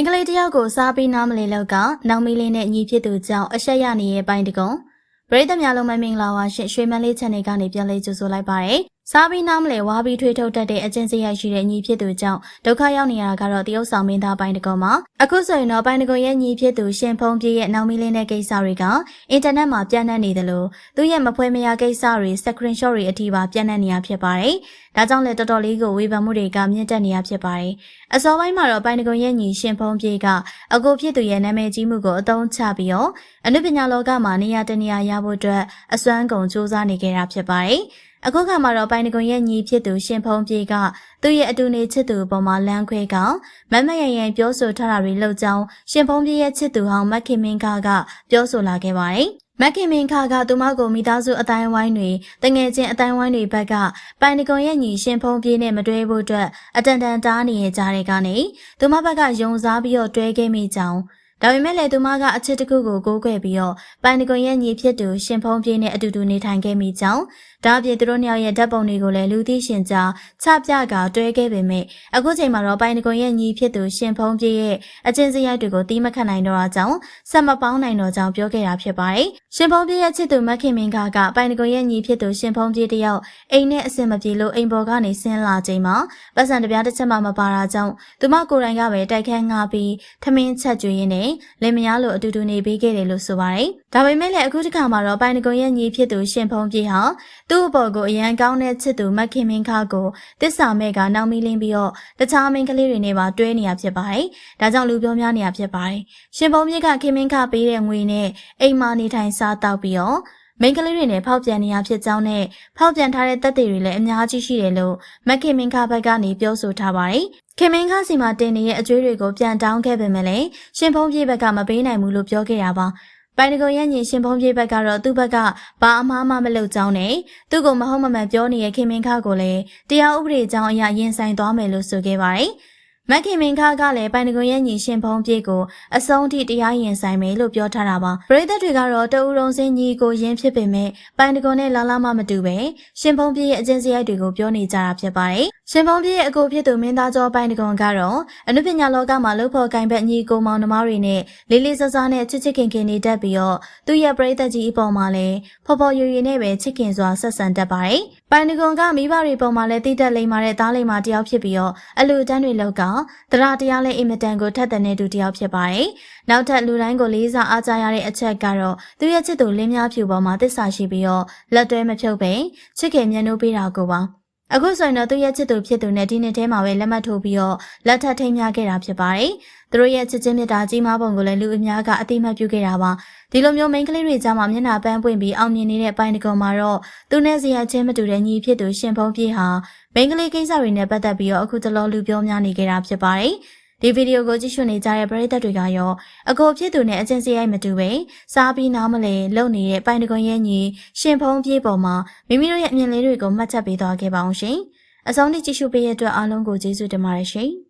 င်္ဂလိတယောက်ကိုစားပြီးနားမလည်လောက်ကနောင်မီလေးနဲ့ညီဖြစ်သူကြောင့်အဆက်ရနေတဲ့ပိုင်းတကုံပရိသတ်များလုံးမမင်္ဂလာပါရှင်ရွှေမန်းလေး channel ကနေပြန်လေးကြိုဆိုလိုက်ပါရစေ စားပြီးနားမလဲဝါပြီးထွေးထုတ်တတ်တဲ့အကျင့်စရိုက်ရှိတဲ့ညီဖြစ်သူကြောင့်ဒုက္ခရောက်နေရတာကတော့တရုတ်ဆောင်မင်းသားပိုင်းတကုံမှာအခုဆိုရင်တော့ပိုင်းတကုံရဲ့ညီဖြစ်သူရှင်ဖုံးပြည့်ရဲ့နောင်မီလေးနဲ့ကိစ္စတွေကအင်တာနက်မှာပြန့်နှံ့နေတယ်လို့သူရဲ့မဖွဲမရကိစ္စတွေ screenshot တွေအထိပါပြန့်နှံ့နေရဖြစ်ပါတယ်။ဒါကြောင့်လည်းတော်တော်လေးကိုဝေဖန်မှုတွေကမြင့်တက်နေရဖြစ်ပါတယ်။အစောပိုင်းမှာတော့ပိုင်းတကုံရဲ့ညီရှင်ဖုံးပြည့်ကအကိုဖြစ်သူရဲ့နာမည်ကြီးမှုကိုအသုံးချပြီးတော့အနုပညာလောကမှာနေရာတနေရာရဖို့အတွက်အစွမ်းကုန်စူးစမ်းနေကြတာဖြစ်ပါတယ်။ အခုခါမှာတော့ပိုင်တကွန်ရဲ့ညီဖြစ်သူရှင်ဖုံးပြေကသူ့ရဲ့အတူနေချစ်သူပေါ်မှာလမ်းခွဲကမမရရန်ပြောဆိုထားတာတွေလှုပ်ကြောင်းရှင်ဖုံးပြေရဲ့ချစ်သူဟောင်းမက်ခင်မင်းခါကပြောဆိုလာခဲ့ပါတယ်မက်ခင်မင်းခါကသူမကိုမိသားစုအတိုင်းဝိုင်းတွေတငယ်ချင်းအတိုင်းဝိုင်းတွေဘက်ကပိုင်တကွန်ရဲ့ညီရှင်ဖုံးပြေနဲ့မတွဲဖို့အတွက်အတန်တန်တားနေကြတဲ့ကနေသူမဘက်ကယုံစားပြီးတော့တွဲခဲ့မိကြောင်းဒါပေမဲ့လည်းသူမကအချစ်တခုကိုကိုးကွယ်ပြီးတော့ပိုင်တကွန်ရဲ့ညီဖြစ်သူရှင်ဖုံးပြေနဲ့အတူတူနေထိုင်ခဲ့မိကြောင်း ဒါအပြင်သူတို့နှစ်ယောက်ရဲ့ဓာတ်ပုံတွေကိုလည်းလူသိရှင်ကြားချပြကတွဲခဲ့ပေမဲ့အခုချိန်မှာတော့ပိုင်တကွန်ရဲ့ညီဖြစ်သူရှင်ဖုံးပြေရဲ့အချင်းစရိုက်တွေကိုတီးမခတ်နိုင်တော့တာကြောင့်ဆက်မပေါင်းနိုင်တော့ကြောင်းပြောခဲ့တာဖြစ်ပါတယ်။ရှင်ဖုံးပြေရဲ့ချစ်သူမခင်မင်းကကပိုင်တကွန်ရဲ့ညီဖြစ်သူရှင်ဖုံးပြေတယောက်အိမ်နဲ့အဆင်မပြေလို့အိမ်ပေါ်ကနေဆင်းလာချိန်မှာပတ်စံတပြားတစ်ချက်မှမပါတာကြောင့်သူမကိုယ်တိုင်ကပဲတိုက်ခန်းငါပြီးထမင်းချက်ကျွေးရင်းနဲ့လင်မယားလိုအတူတူနေပေးခဲ့တယ်လို့ဆိုပါတယ်။ဒါပေမဲ့လည်းအခုတစ်ခါမှာတော့ပိုင်တကွန်ရဲ့ညီဖြစ်သူရှင်ဖုံးပြေဟာသူ့အပေါ်ကိုအရန်ကောင်းတဲ့ချစ်သူမခင်မင်းခါကိုတစ္ဆာမဲ့ကနောက်မီလင်းပြီးတော့တခြားမင်းကလေးတွေနဲ့ပါတွဲနေရဖြစ်ပါတယ်။ဒါကြောင့်လူပြောများနေရဖြစ်ပါတယ်။ရှင်ပုံမြင့်ကခင်မင်းခါပေးတဲ့ငွေနဲ့အိမ်မာနေထိုင်စားတောက်ပြီးတော့မိန်းကလေးတွေနဲ့ဖောက်ပြန်နေရဖြစ်ကြောင်းနဲ့ဖောက်ပြန်ထားတဲ့တပ်တွေတွေလည်းအများကြီးရှိတယ်လို့မခင်မင်းခါဘက်ကနေပြောဆိုထားပါတယ်။ခင်မင်းခါစီမှာတင်နေတဲ့အကျွေးတွေကိုပြန်တောင်းခဲ့ပေမဲ့လည်းရှင်ဖုံးပြေဘက်ကမပေးနိုင်ဘူးလို့ပြောခဲ့တာပါ။ ပိုင်တကုံရဲ့ညီရှင်ဖုံးပြေးဘက်ကတော့သူ့ဘက်ကဘာအမှားမှမလုပ်ကြောင်းနဲ့သူ့ကိုမဟုတ်မမှန်ပြောနေတဲ့ခင်မင်းခါကိုလည်းတရားဥပဒေကြောင်းအရရင်ဆိုင်သွားမယ်လို့ဆိုခဲ့ပါတယ်။ မက်ခင်မင်ခါကလည်းပိုင်တကွန်ရဲ့ညီရှင်ဖုံးပြေးကိုအဆုံးထိတရားရင်ဆိုင်မယ်လို့ပြောထားတာပါပရိသတ်တွေကတော့တအူရုံစင်းညီကိုရင်းဖြစ်ပေမဲ့ပိုင်တကွန်နဲ့လာလာမမတူပဲရှင်ဖုံးပြေးရဲ့အကျင့်စရိုက်တွေကိုပြောနေကြတာဖြစ်ပါတယ်ရှင်ဖုံးပြေးရဲ့အကိုဖြစ်သူမင်းသားကျော်ပိုင်တကွန်ကတော့အနုပညာလောကမှာလှုပ်ဖော်ကင်ဘက်ညီကိုမောင်နှမတွေနဲ့လေးလေးစားစားနဲ့ချစ်ချစ်ခင်ခင်နေတတ်ပြီးတော့သူ့ရဲ့ပရိသတ်ကြီးအပေါ်မှာလည်းဖော်ဖော်ရွရွနဲ့ပဲချစ်ခင်စွာဆက်ဆံတတ်ပါတယ်ပိုင်တကွန်ကမိဘတွေပုံမှာလည်းတိတက်လိမ့်မာတဲ့သားလိမ္မာတယောက်ဖြစ်ပြီးတော့အလူတန်းတွေလောက်ကတရားတရားလဲအင်မတန်ကိုထက်တဲ့သူတယောက်ဖြစ်ပါတယ်။နောက်ထပ်လူတိုင်းကိုလေးစားအားကြရတဲ့အချက်ကတော့သူရဲ့ချစ်သူလင်းများဖြူပေါ်မှာတစ္ဆာရှိပြီးတော့လက်တွဲမဖြုတ်ပဲချစ်ခင်မျက်နှာပေးတာကိုပါ။ အခုဆိုရင်တော့သူရဲ့ချစ်သူဖြစ်သူနဲ့ဒီနှစ်ထဲမှာပဲလက်မှတ်ထိုးပြီးတော့လက်ထပ်ထိမ်းမြခဲ့တာဖြစ်ပါတယ်။သူတို့ရဲ့ချစ်ချင်းမြတ်တာကြီးမားပုံကိုလည်းလူအများကအတိမတ်ပြုခဲ့တာပါ။ဒီလိုမျိုးမိန်းကလေးတွေကြားမှာမျက်နှာပန်းပွင့်ပြီးအောင်မြင်နေတဲ့ပိုင်းတကုံမှာတော့သူနဲ့ဇီယာချင်းမတူတဲ့ညီဖြစ်သူရှင်ဖုံးပြေဟာမိန်းကလေးကိစ္စတွေနဲ့ပတ်သက်ပြီးတော့အခုတလောလူပြောများနေကြတာဖြစ်ပါတယ်။ ဒီဗီဒီယိုကိုကြည့်ရှုနေကြတဲ့ပရိသတ်တွေကရောအကိုဖြစ်သူနဲ့အချင်းစရိုက်မတူပဲစားပြီးနားမလဲလုံနေတဲ့ပိုင်တကွန်ရဲ့ညီရှင်ဖုံးပြေးပေါ်မှာမိမိတို့ရဲ့အမြင်လေးတွေကိုမှတ်ချက်ပေးသွားခဲ့ပါအောင်ရှင်။အဆုံးထိကြည့်ရှုပေးရတဲ့အတွက်အားလုံးကိုကျေးဇူးတင်ပါတယ်ရှင်။